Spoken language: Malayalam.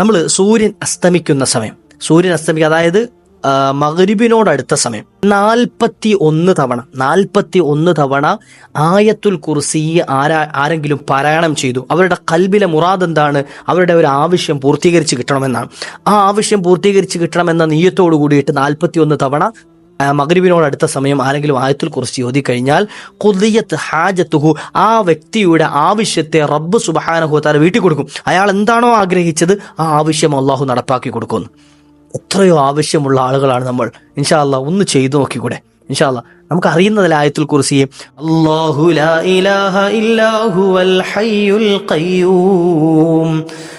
നമ്മൾ സൂര്യൻ അസ്തമിക്കുന്ന സമയം. സൂര്യൻ അസ്തമിക്കുക അതായത് ആ, മഗ്രിബിനോടടുത്ത സമയം. നാൽപ്പത്തി ഒന്ന് തവണ നാൽപ്പത്തി ഒന്ന് തവണ ആയത്തുൽ കുർസി ആരാ ആരെങ്കിലും പാരായണം ചെയ്തു. അവരുടെ കൽബിലെ മുറാദ് എന്താണ്? അവരുടെ ഒരു ആവശ്യം പൂർത്തീകരിച്ച് കിട്ടണമെന്നാണ്. ആ ആവശ്യം പൂർത്തീകരിച്ച് കിട്ടണമെന്ന നീയത്തോടു കൂടിയിട്ട് നാൽപ്പത്തി ഒന്ന് തവണ ആ, മഗ്രിബിനോട് അടുത്ത സമയം ആരെങ്കിലും ആയത്തിൽ കുറിച്ച് ചോദി കഴിഞ്ഞാൽ കുതിയത്ത് ഹാജത്തുഹു ആ വ്യക്തിയുടെ ആവശ്യത്തെ റബ്ബ് സുബഹാനഹുത്താല വീട്ടിൽ കൊടുക്കും. അയാൾ എന്താണോ ആഗ്രഹിച്ചത് ആ ആവശ്യം അള്ളാഹു നടപ്പാക്കി കൊടുക്കുന്നു എത്രയോ ആവശ്യമുള്ള ആളുകളാണ് നമ്മൾ. ഇൻഷാ അല്ലാ ഒന്ന് ചെയ്തു നോക്കിക്കൂടെ? ഇൻഷാ അല്ലാ നമുക്ക് അറിയുന്നതിൽ ആയത്തുൽ കുറിച്ച് അല്ലാഹു